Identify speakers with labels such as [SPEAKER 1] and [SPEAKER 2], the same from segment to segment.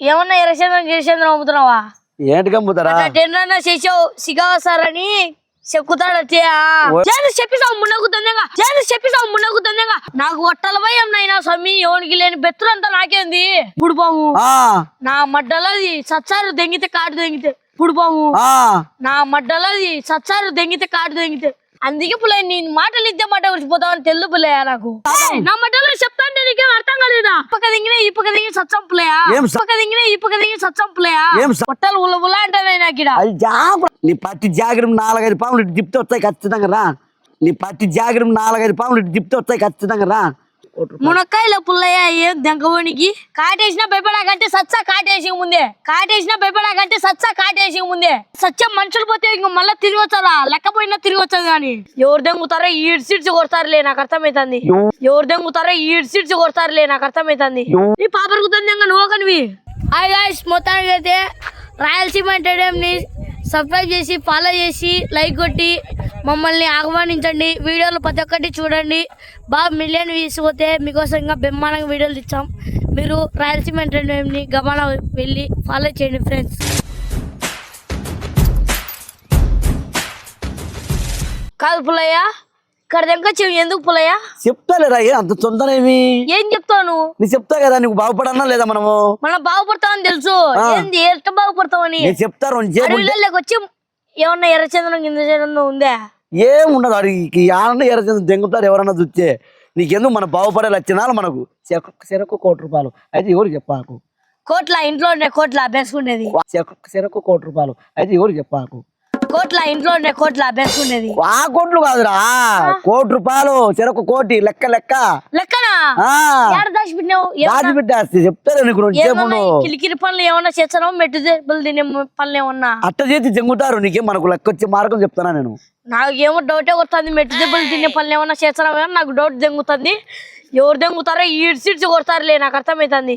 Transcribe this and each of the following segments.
[SPEAKER 1] ఏమన్నా ఎర్రచంద్రం గిరిచంద్రం అమ్ముతున్నావా?
[SPEAKER 2] ఏంటి కమ్ముతారా
[SPEAKER 1] టెన్న చేసావు సిగావా సార్ అని చెక్కుతాడతే చెప్పిసావు మున్నగుతుందేగా చేసి చెప్పిసావు మున్నగుతుందేగా నాకు ఒట్టల భయం నైనా స్వామి ఎవరికి లేని బెత్తులంతా నాకేంది? పుడిపోము
[SPEAKER 2] ఆ,
[SPEAKER 1] నా మడ్డలది సచ్చారు దెంగితే కాటు దెంగితే. పుడిపోము
[SPEAKER 2] ఆ,
[SPEAKER 1] నా మడ్డలది సచ్చారు దెంగితే కాటు దెంగితే. అందుకే పుల్ల నేను మాటలు ఇద్దే మాట విడిచిపోతావని తెల్లు పుల్లయ్యా నాకు. నా మడ్డలో చెప్తాంటే నీకేం అర్థం కాలేదా? ఈ పక్క దిగిన ఈ పక్క దిగి సచ్చం పుల్లయా
[SPEAKER 2] ఏం
[SPEAKER 1] ఈ పక్క దిగిన ఈ పక్క దిగి సచ్చం పుల్లయా
[SPEAKER 2] ఏం స-
[SPEAKER 1] పొట్టలు ఉల్ల ఉల్ల అంటానే నాకు
[SPEAKER 2] నీ పట్టి జాగ్రత్త నాలుగైదు పాములు ఇటు తిప్పితే వస్తాయి ఖచ్చితంగా రా. నీ పట్టి జాగ్రత్త నాలుగైదు పాములు ఇటు తిప్పితే వస్తాయి ఖచ్చితంగా రా.
[SPEAKER 1] మునక్కాయల పుల్లయ్య ఏం దెంకబోనికి కాటేసిన భయపడాకంటే సచ్చా కాటేసి ముందే. కాటేసిన భయపడాకంటే సచ్చా కాటేసి ముందే. సత్యం మనుషులు పోతే ఇంక మళ్ళీ తిరిగి వచ్చారా లెక్కపోయినా తిరిగి వచ్చాది కానీ. ఎవరు దెంగుతారో ఈడ్ సీడ్స్ కొడతారులే నాకు అర్థమైతుంది. ఎవరు దెంగుతారో ఈడ్ సీడ్స్ కొడతారులే నాకు అర్థమైతుంది. నీ పాపరుగుతుంది నువ్వు కనివి హాయ్ గాయ్స్ మొత్తానికి అయితే రాయలసీమ ని సబ్స్క్రైబ్ చేసి ఫాలో చేసి లైక్ కొట్టి మమ్మల్ని ఆహ్వానించండి. వీడియోలు ప్రతి ఒక్కటి చూడండి. బాగా మిలియన్ వ్యూస్ పోతే మీకోసం ఇంకా బ్రహ్మాండంగా వీడియోలు ఇచ్చాం మీరు రాయలసీమ ఎంటర్టైన్మెంట్ని గమన వెళ్ళి ఫాలో చేయండి ఫ్రెండ్స్ కాదు పుల్లయ్య. ఇక్కడ దెంక చెవి ఎందుకు పుల్లయ్య
[SPEAKER 2] చెప్తాలేరా ఏ అంత తొందరేమి?
[SPEAKER 1] ఏం చెప్తావు నువ్వు?
[SPEAKER 2] నీ చెప్తా కదా నీకు బాగుపడన్నా లేదా మనము?
[SPEAKER 1] మనం బాగుపడతామని తెలుసు. ఏంది బాగుపడతామని
[SPEAKER 2] నేను చెప్తా రెండు చేపు
[SPEAKER 1] అడవిలోకి వచ్చి ఏమన్నా ఎర్రచందనం కింద చందనం ఉందా?
[SPEAKER 2] ఏం ఉండదు అడిగి ఆనంద ఎర్ర దెంగుతారు ఎవరన్నా చూస్తే. నీకెందుకు మన బాగుపడే లక్షణాలు మనకు? చెరకు చెరకు కోటి రూపాయలు. అయితే ఎవరు చెప్పాకు?
[SPEAKER 1] కోట్ల ఇంట్లో ఉండే కోట్ల
[SPEAKER 2] చెరకు చెరకు కోటి రూపాయలు. అయితే ఎవరు చెప్పాకు?
[SPEAKER 1] కోట్ల ఇంట్లో ఉండే కోట్ల అభ్యాసుకునేది
[SPEAKER 2] ఆ కోట్లు కాదురా. కోటి రూపాయలు చెరకు కోటి లెక్క లెక్క.
[SPEAKER 1] లెక్కనా?
[SPEAKER 2] చెప్తారు నీకు
[SPEAKER 1] కిలికిరి పనులు ఏమన్నా చేస్తానో మెట్టు తినే పనులు ఏమన్నా?
[SPEAKER 2] అట్ట చేతి జంగుతారు నీకేం మనకు లెక్క వచ్చే మార్గం చెప్తానా నేను?
[SPEAKER 1] నాకేమో డౌటే కొడుతుంది మెట్టు దెబ్బలు తినే పనులు ఏమన్నా చేస్తానో నాకు డౌట్ దెంగుతుంది. ఎవరు దెంగుతారో ఈడ్ సీడ్స్ కొడతారులే నాకు అర్థమైతుంది.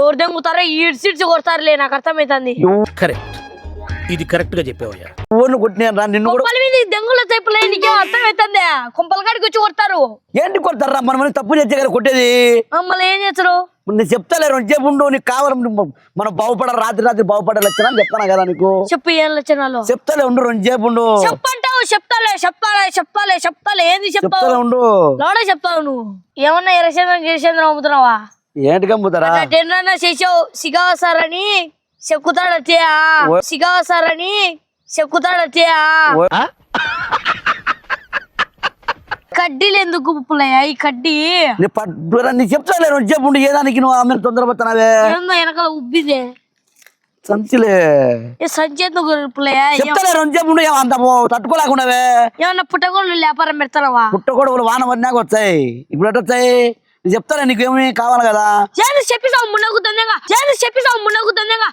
[SPEAKER 1] ఎవరు దెంగుతారో ఈడ్ సీడ్స్ కొడతారులే నాకు అర్థమైతుంది.
[SPEAKER 3] కరెక్ట్ ఇది కరెక్ట్గా చెప్పావయ్యా.
[SPEAKER 2] ఊరిని కొట్టినాను రా నిన్ను కూడా
[SPEAKER 1] మీద దెంగుల టైపులే నీకేం అర్థమవుతుంది కుంపల కాడికి వచ్చి కొడతారు.
[SPEAKER 2] ఏంటి కొడతారా మనం ఏమైనా తప్పు చేస్తే కదా కొట్టేది?
[SPEAKER 1] మమ్మల్ని ఏం చేస్తారు?
[SPEAKER 2] నేను చెప్తాలే రెండు ఉండు నీకు కావాలి మనం బాగుపడ రాత్రి రాత్రి బాగుపడే లక్షణాలు చెప్తాను కదా నీకు?
[SPEAKER 1] చెప్పు ఏం లక్షణాలు?
[SPEAKER 2] చెప్తాలే ఉండు రెండు సేపు ఉండు.
[SPEAKER 1] చెప్పంటావు చెప్తాలే చెప్తాలే చెప్తాలే చెప్తాలే ఏంది చెప్తావు
[SPEAKER 2] చెప్తాలే ఉండు.
[SPEAKER 1] లోడే చెప్తావు నువ్వు. ఏమన్నా ఎర్రచంద్రం గిరిచంద్రం అమ్ముతున్నావా?
[SPEAKER 2] ఏంటి కమ్ముతారా
[SPEAKER 1] టెన్న చేసావు సిగావా సార్ అని. చెక్కుతాడతే సిగావా సార్ అని చెక్కుతాడతే కడ్డీలు ఎందుకు పుల్లయ్య ఈ కడ్డీ?
[SPEAKER 2] నీ పట్టురా నీ చెప్తాలే ఉండు ఏదానికి నువ్వు ఆమె తొందరపడుతున్నావే?
[SPEAKER 1] ఏందో వెనకాల ఉబ్బిదే
[SPEAKER 2] సంచిలే.
[SPEAKER 1] ఏ పుల్లయ్య
[SPEAKER 2] చెప్తాలే రెండు అంత తట్టుకోలేకుండావే?
[SPEAKER 1] ఏమన్నా పుట్టగోళ్ళు వ్యాపారం పెడతావా?
[SPEAKER 2] పుట్టగొడవలు వాన పడినాక వచ్చాయి. ఇప్పుడు ఎట్ట వచ్చాయి? నేను చెప్తాలే నీకేమి కావాలి కదా?
[SPEAKER 1] చేసి మున్నగుతుందేగా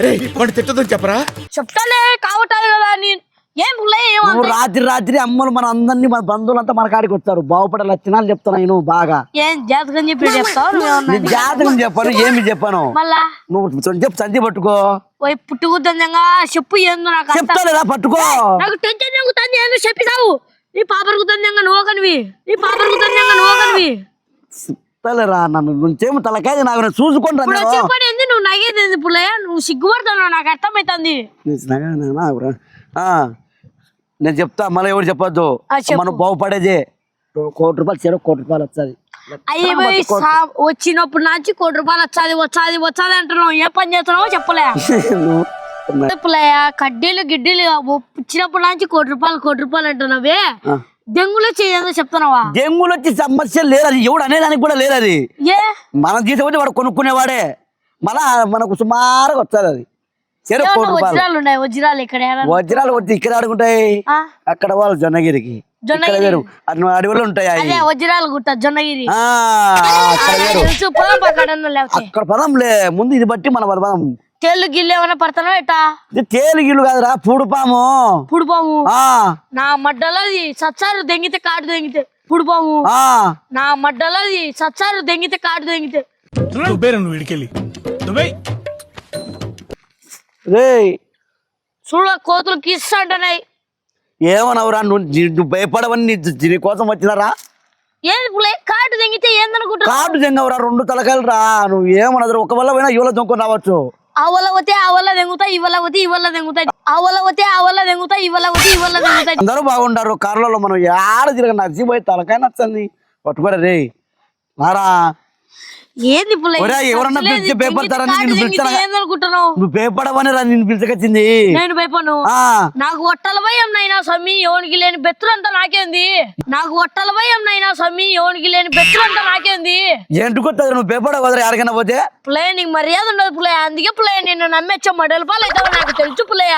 [SPEAKER 3] రే వాడిని తిట్టదని చెప్పరా?
[SPEAKER 1] చెప్తాలే కావటాలి కదా నేను ఏం పుల్లయ్య ఏం
[SPEAKER 2] నువ్వు రాత్రి రాత్రి అమ్మలు మన అందరినీ మన బంధువులంతా మన కాడికి వచ్చారు బాగుపడే లక్షణాలు చెప్తాను నేను బాగా.
[SPEAKER 1] ఏం జాతకం చెప్పి చెప్తావు? నువ్వేమన్నా
[SPEAKER 2] నీ జాతకం చెప్పాను ఏమి చెప్పాను.
[SPEAKER 1] మళ్ళా?
[SPEAKER 2] నువ్వు చెప్పు సంచి పట్టుకో.
[SPEAKER 1] పోయి పుట్టుకుతుందంగా చెప్పు ఏందో నాకు అర్థం-
[SPEAKER 2] చెప్తాలేదా పట్టుకో.
[SPEAKER 1] నాకు టెన్షన్ ఏందో నీ పాపరుగుతుందంగా నువ్వు కనివి నీ పాపరుగుతుందంగా నువ్వు కనివి
[SPEAKER 2] చెప్తాలేరా నన్ను నుంచేమో తలకాయ నాకు నేను చూసుకొని రా
[SPEAKER 1] చెప్పండి ఏంది నువ్వు నగేది ఏంది పుల్లయ్య? నువ్వు సిగ్గుపడుతున్నావు నాకు అర్థమవుతుంది
[SPEAKER 2] నేనా ఎవరు? ఆ, నేను చెప్తా మళ్ళీ ఎవరు చెప్పొద్దు. మనం బాగుపడేదే. కోటి రూపాయలు చెరు కోటి రూపాయలు వచ్చాది
[SPEAKER 1] అయ్యి వచ్చినప్పుడు నుంచి కోటి రూపాయలు వచ్చాది వచ్చాది వచ్చాది అంటున్నావు. ఏ పని చేస్తున్నావో చెప్పలే కడ్డీలు గిడ్డీలు వచ్చినప్పుడు నుంచి కోటి రూపాయలు కోటి రూపాయలు అంటున్నావే? దెంగులో చేయదో చెప్తున్నావా?
[SPEAKER 2] డెంగులు వచ్చి సమస్య లేదు అది ఎవడు అనేదానికి కూడా లేదు అది
[SPEAKER 1] ఏ?
[SPEAKER 2] మనం తీసుకొచ్చి వాడు కొనుక్కునేవాడే. మళ్ళా మనకు సుమారుగా వచ్చాది అది. కోటి రూపాయలు.
[SPEAKER 1] వజ్రాలు ఉన్నాయి? వజ్రాలు ఇక్కడ?
[SPEAKER 2] వజ్రాలు వచ్చి ఇక్కడ ఆడుకుంటాయి అక్కడ వాళ్ళు జొన్నగిరికి.
[SPEAKER 1] జొన్నగిరి.
[SPEAKER 2] అడవిలో ఉంటాయి
[SPEAKER 1] వజ్రాలు గుట్ట జొన్నగిరి.
[SPEAKER 2] ఆ, అక్కడ అక్కడ పదంలే. ముందు ఇది బట్టి మన పదం
[SPEAKER 1] తేళ్ళు గిల్లు ఏమైనా పడతానో ఎట్టా
[SPEAKER 2] ఇది తేలు గిల్లు కాదురా పూడుపాము
[SPEAKER 1] పుడిపోము
[SPEAKER 2] ఆ.
[SPEAKER 1] నా మడ్డలది సచ్చారు దెంగితే కాటు దెంగితే. పుడిపోము
[SPEAKER 2] ఆ.
[SPEAKER 1] నా మడ్డలది సచ్చారు దెంగితే కాటు దెంగితే.
[SPEAKER 3] నువ్వు ఇడికెళ్ళి. దుబాయ్
[SPEAKER 2] రేయ్.
[SPEAKER 1] చూడ కోతులు కిస్ అంటున్నాయి
[SPEAKER 2] ఏమనవురా నువ్వు నువ్వు భయపడవని నీ కోసం వచ్చినారా?
[SPEAKER 1] ఏంది పులే? కాటు దెంగితే ఏందనుకుంటున్నావు?
[SPEAKER 2] కాటు జంగవరా రెండు తలకాయలు రా నువ్వు ఏమన్నది ఒక వల్ల పోయినా ఇవ్వలో దొంకొని రావచ్చు.
[SPEAKER 1] ఆ వల్ల పోతే ఆ వల్ల దెంగుతా ఈ వల్ల పోతే ఈ దెంగుతా ఆ వల్ల పోతే ఆ వల్ల దెంగుతా ఈ వల్ల పోతే దెంగుతా
[SPEAKER 2] అందరూ బాగుంటారు కార్లలో మనం యాడ తిరగ నచ్చిపోయి తలకాయ నచ్చండి పట్టుకోరా రే మారా
[SPEAKER 1] ఏంది
[SPEAKER 2] ఎవరన్నా పిలిచి పేపర్ తరని నిన్ను పిలిచారా?
[SPEAKER 1] ఏందనుకుంటున్నావు
[SPEAKER 2] నువ్వు పేపడవని రా నిన్ను పిలిచకొచ్చింది.
[SPEAKER 1] నేను భయపడను. నాకు ఒట్టల భయం నైనా స్వామి ఎవనికి లేని బెత్తులంతా నాకేంది? నాకు ఒట్టల భయం నైనా స్వామి ఎవనికి లేని బెత్తులంతా నాకేంది?
[SPEAKER 2] ఎంటుకొస్తుంది నువ్వు పేపడ వదరా ఎక్కడికైనా పోతే?
[SPEAKER 1] పులయ్య నీకు మర్యాద ఉండదు పులయ్య. అందుకే పులయ్య నేను నమ్మేచ్చా మడల పాలు అవుతావు నాకు తెలుసు పులయ్య.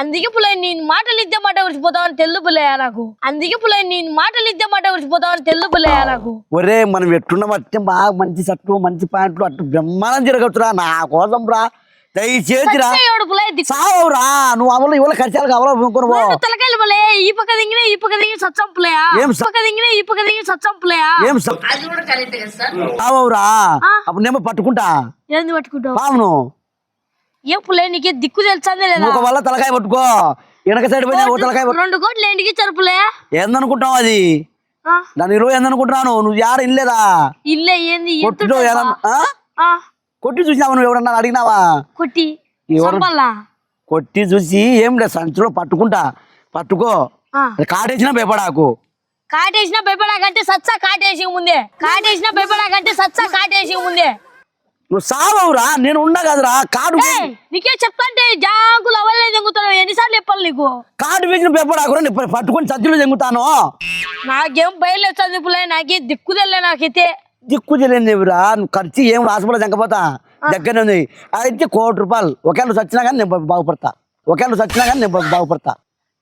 [SPEAKER 1] అందుకే పులయ్య నేను మాటలు ఇద్దే మాట విడిచిపోతావని తెల్లు పులయ్య నాకు. అందుకే పులయ్య నేను మాటలు ఇద్దే మాట విడిచిపోతావని తెల్లు పులయ్య నాకు.
[SPEAKER 2] ఒరే మనం ఎట్టున్న బాగా మంచి షర్టు మంచి ప్యాంట్లు అట్టు బ్రహ్మాండం తిరగచ్చురా నా కోసం రా. దయచేసి రా. సావురా. నువ్వు అవలో ఇవ్వాలి ఖర్చాలు కావాలో కొనుక్కో
[SPEAKER 1] తలకాయలు పులయ్య ఈ పక్క దింగిన ఈ పక్క దింగి
[SPEAKER 2] ఏం
[SPEAKER 1] ఈ పక్క దింగిన ఈ పక్క దింగి సచ్చం పులయ్య
[SPEAKER 2] ఏం సావురా. అప్పుడు నేను పట్టుకుంటా.
[SPEAKER 1] ఏంది పట్టుకుంటావు?
[SPEAKER 2] పావును
[SPEAKER 1] ఏం పులయ్య నీకే దిక్కు తెలుసందే లేదా?
[SPEAKER 2] ఒక వల్ల తలకాయ పట్టుకో. వెనక సైడ్ పోయినా ఓ తలకాయ పట్టు
[SPEAKER 1] రెండు కోట్లు ఏంటికి ఇచ్చారు పులయ్య
[SPEAKER 2] ఏందనుకుంటావు అది? దాని ఇరవై ఏందనుకుంటున్నాను నువ్వు యాడ ఇల్లేదా
[SPEAKER 1] ఇల్లే ఏంది?
[SPEAKER 2] కొట్టు చూసినావా నువ్వు ఎవరన్నా? అడిగినావా?
[SPEAKER 1] కొట్టి.
[SPEAKER 2] కొట్టి చూసి ఏం లేదు సంచిలో పట్టుకుంటా. పట్టుకో. కాటేసినా భయపడాకు.
[SPEAKER 1] కాటేసిన భయపడాకంటే సచ్చా కాటేసి ముందే. కాటేసిన భయపడాకంటే సచ్చా కాటేసి ముందే.
[SPEAKER 2] నువ్వు సావవురా నేను ఉన్నా కదరా కాడు
[SPEAKER 1] నీకే చెప్తాంటే జాంకులు అవలే దింగుతున్నావు ఎన్నిసార్లు చెప్పాలి నీకు?
[SPEAKER 2] కాటు వేసిన భయపడాకురా నేను పట్టుకొని సంచిలో చెంగుతాను
[SPEAKER 1] నాకేం బయలు వచ్చాది పులే నాకే దిక్కు తెల్లే నాకైతే.
[SPEAKER 2] దిక్కు తెలియనివిరా నువ్వు ఖర్చు ఏం రాసిపోలే చంకపోతా దగ్గరనే ఉంది. అయితే కోటి రూపాయలు ఒకవేళ నువ్వు చచ్చినా కానీ నేను బాగుపడతా. ఒకవేళ నువ్వు చచ్చినా కానీ నేను బాగుపడతా.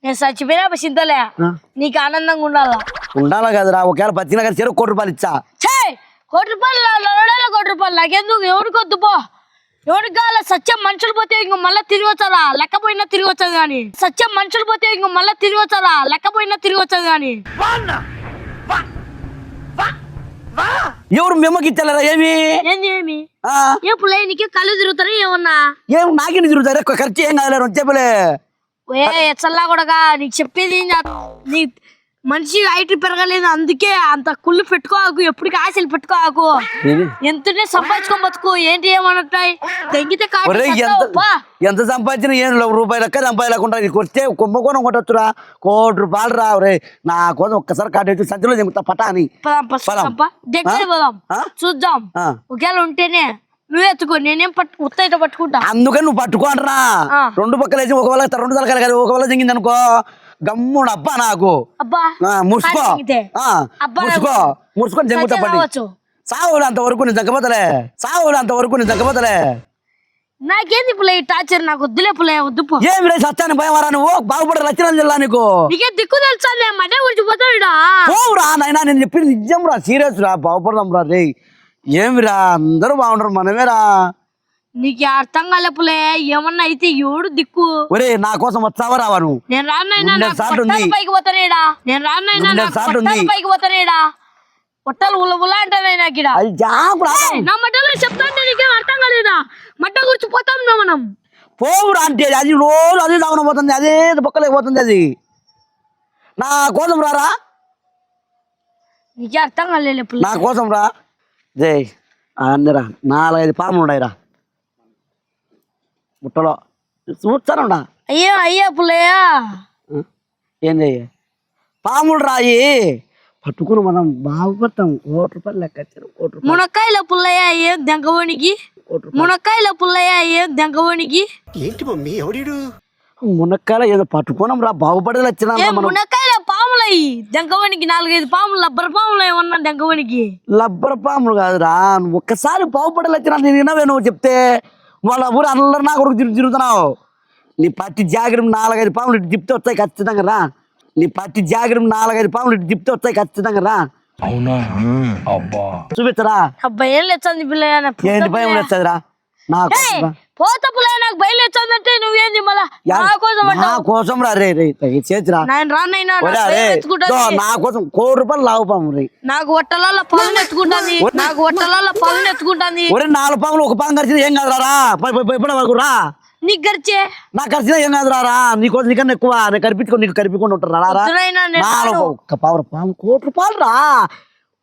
[SPEAKER 1] నేను చచ్చిపోయినా చింతలే? నీకు ఆనందంగా ఉండాలా?
[SPEAKER 2] ఉండాలా కదరా ఒకవేళ బతికినా కానీ సరే కోటి రూపాయలు ఇచ్చా.
[SPEAKER 1] కోటి రూపాయలు లొడలో కోటి రూపాయలు. నాకెందుకు? ఎవరికి వద్దు పో. ఎవరికి కావాల సత్యం మనుషులు పోతే ఇంక మళ్ళీ తిరిగి వచ్చారా లెక్క పోయినా తిరిగి వచ్చేది కానీ. సత్యం మనుషులు పోతే ఇంక మళ్ళీ తిరిగి వచ్చారా లెక్క పోయినా తిరిగి వచ్చేది కానీ
[SPEAKER 2] ఎవరు మెమ్మకి ఇచ్చలేరా ఏమి?
[SPEAKER 1] ఏంది ఏమి?
[SPEAKER 2] ఆ?
[SPEAKER 1] ఏ నీకే కళ్ళు తిరుగుతారా ఏమన్నా?
[SPEAKER 2] ఏం నాకే తిరుగుతారు? ఖర్చు ఏం కాదు చెప్పలే.
[SPEAKER 1] ఏ ఎచ్చల్లా కూడా నీకు చెప్పేది ఏం చేస్తా? నీ మనిషి హైట్ పెరగలేదు అందుకే అంత కుళ్ళు పెట్టుకోకు ఎప్పటికీ ఆశలు పెట్టుకోకు. ఎంతనే సంపాదించుకొని బతుకు ఏంటి
[SPEAKER 2] ఒరే ఎంత సంపాదించిన ఏం లేవు, రూపాయి లెక్క సంపాదించకుండా వస్తే కుంభకోణం కొట్టొచ్చురా కోటి రూపాయలు రా రే నా కోసం ఒక్కసారి కాటేసి సంచిలో చెంగుతా పటా అని.
[SPEAKER 1] పదాం. దగ్గర? చూద్దాం. ఒకవేళ ఉంటేనే నువ్వు ఎత్తుకో నేనేం పట్టు పట్టుకుంటా.
[SPEAKER 2] అందుకని నువ్వు పట్టుకోండిరా
[SPEAKER 1] ఆ.
[SPEAKER 2] రెండు పక్కల వేసి ఒకవేళ రెండు తలకాయలు కదా ఒకవేళ దిగింది అనుకో గమ్ముడు అబ్బా నాకు.
[SPEAKER 1] అబ్బా
[SPEAKER 2] ముడుచుకో. ముడుచుకొని జంగుతా పడి. సావులు అంతవరకు నేను తగ్గపోతలే సావులు అంతవరకు నేను తగ్గపోతలే
[SPEAKER 1] నాకేంది పులే ఈ టార్చర్? నాకు వద్దులే పులే వద్దు
[SPEAKER 2] ఏమి రే సత్యాన్ని భయం వరా నువ్వు? బాగుపడే లక్షణాలు జిల్లా నీకు?
[SPEAKER 1] నీకే దిక్కు తెలుసా? మడే గురించి పోతాడుడా?
[SPEAKER 2] పోవురా నాయనా నేను చెప్పింది నిజం రా సీరియస్ రా బాగుపడదాం రా రే ఏమిరా అందరూ బాగుండరు మనమేరా.
[SPEAKER 1] నీకు అర్థం కాలే పులే ఏమన్నా అయితే ఎవడు దిక్కు.
[SPEAKER 2] ఒరే నా కోసం వచ్చావా రావా నువ్వు?
[SPEAKER 1] నేను రానైనా. పైకి పోతానేడా నేను రానైనా. పైకి పోతానేడా పొట్టాలు ఉల ఉల అంటానే నాకు నా మట్టలో చెప్తాంటే నీకేం అర్థం కాలేదా? మట్ట గురించి పోతాం మనం.
[SPEAKER 2] పోవురా అంటే అది రోజు అదే దావన పోతుంది అదే బొక్కలేక పోతుంది అది. నా కోసం రారా?
[SPEAKER 1] నీకే అర్థం కాలేదు
[SPEAKER 2] నా కోసం రా. జై అందరా నాలుగైదు పాములు ఉన్నాయిరా. బుట్టలో చూస్తానుడా
[SPEAKER 1] అయ్యో అయ్యా పుల్లయ్యా.
[SPEAKER 2] ఏం చెయ్యి? పాములు రాయి. పట్టుకుని మనం బాగుపడతాం. కోటి రూపాయలు లెక్క వచ్చారు కోటి రూపాయలు.
[SPEAKER 1] మునక్కాయల పుల్లయ్య ఏం దెంకవోనికి మునక్కాయల పుల్లయ్య ఏం దెంకవోనికి
[SPEAKER 3] ఏంటి మమ్మీ ఎవడీడు?
[SPEAKER 2] మునక్కాయలు ఏదో పట్టుకున్నాం రా బాగుపడేది వచ్చినా
[SPEAKER 1] మునక్కాయల పాములయ్యి దెంకవోనికి నాలుగైదు పాములు లబ్బర్ పాములు ఏమన్నా దెంకవోనికి
[SPEAKER 2] లబ్బర పాములు కాదురా ఒక్కసారి బాగుపడేది వచ్చినా నేను వినవే నువ్వు చెప్తే. వాళ్ళ ఊరు అందరు నా కొడుకు తిరుగు తిరుగుతున్నావు. నీ పట్టి జాగ్రత్త నాలుగైదు పాములు ఇటు తిప్పితే వస్తాయి ఖచ్చితంగా రా. నీ పట్టి జాగ్రత్త నాలుగైదు పాములు ఇటు తిప్పితే వస్తాయి ఖచ్చితంగా రా.
[SPEAKER 4] అవునా? అబ్బా
[SPEAKER 2] చూపిస్తారా
[SPEAKER 1] అబ్బాయి ఏం పుట్ట
[SPEAKER 2] ఏంటి భయం
[SPEAKER 1] పిల్లయ్య.
[SPEAKER 2] వచ్చేదిరా నా.
[SPEAKER 1] పోత పుల్లయ్య నాకు బయలు వచ్చందంటే నువ్వేంది మళ్ళా? నా కోసం
[SPEAKER 2] నా కోసం రా రే రే చేతిరా.
[SPEAKER 1] నేను రానైనా నా
[SPEAKER 2] నా కోసం కోటి రూపాయలు లావు పాము రే.
[SPEAKER 1] నాకు ఒట్టలలో పదును ఎత్తుకుంటాంది. నాకు ఒట్టలలో పదును ఎత్తుకుంటాంది.
[SPEAKER 2] ఒరే నాలుగు పాములు ఒక పాము ఖర్చు ఏం కాదు రా. ఇప్పటి వరకు రా.
[SPEAKER 1] నీకు గరిచే
[SPEAKER 2] నాకు ఖర్చు ఏం కాదు రా. నీకు నీకన్నా ఎక్కువ నేను కనిపించుకో నీకు కనిపించుకొని ఉంటారు రా నాలుగు. ఒక్క పావు పాము కోటి రూపాయలు రా.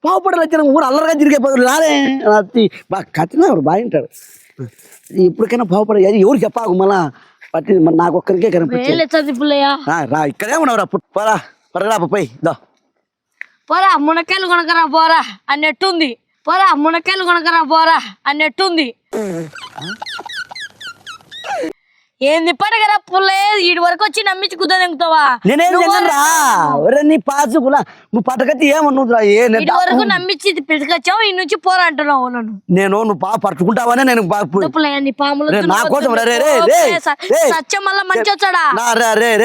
[SPEAKER 2] బాగుపడాలి వచ్చిన ఊరు అల్లరిగా తిరిగే బదులు రాలే బాగా కట్టినా బాగా వింటాడు. ఇప్పటికైనా బాగుపడే ఎవరు చెప్పాకు మళ్ళా? పట్టి నాకు ఒక్కరికే కనిపించింది రా ఇక్కడే ఉన్నావురా పుట్ పోరా పరగరా పోయి దా.
[SPEAKER 1] పోరా మునక్కాయలు కొనకరా పోరా అన్నట్టుంది. పోరా మునక్కాయలు కొనకరా పోరా అన్నట్టుంది. ఏంది పడగరా పుల్లయ్య ఈడి వరకు వచ్చి నమ్మించి కుదరెంగుతావా
[SPEAKER 2] నేనేం తిన్నారా ఒరే నీ పాసు కూడా నువ్వు పట్టకత్తి ఏమన్నురా ఏ నేను
[SPEAKER 1] ఇటు వరకు నమ్మించి పిలుచుకొచ్చావు ఈ నుంచి పోరా అంటున్నావు నన్ను.
[SPEAKER 2] నేను నువ్వు బాగా పట్టుకుంటావనే నేను బాగా
[SPEAKER 1] నీ పాములు
[SPEAKER 2] నా కోసం రే, రే, రే.
[SPEAKER 1] సత్యం మళ్ళా మంచి వచ్చాడా
[SPEAKER 2] రే రే.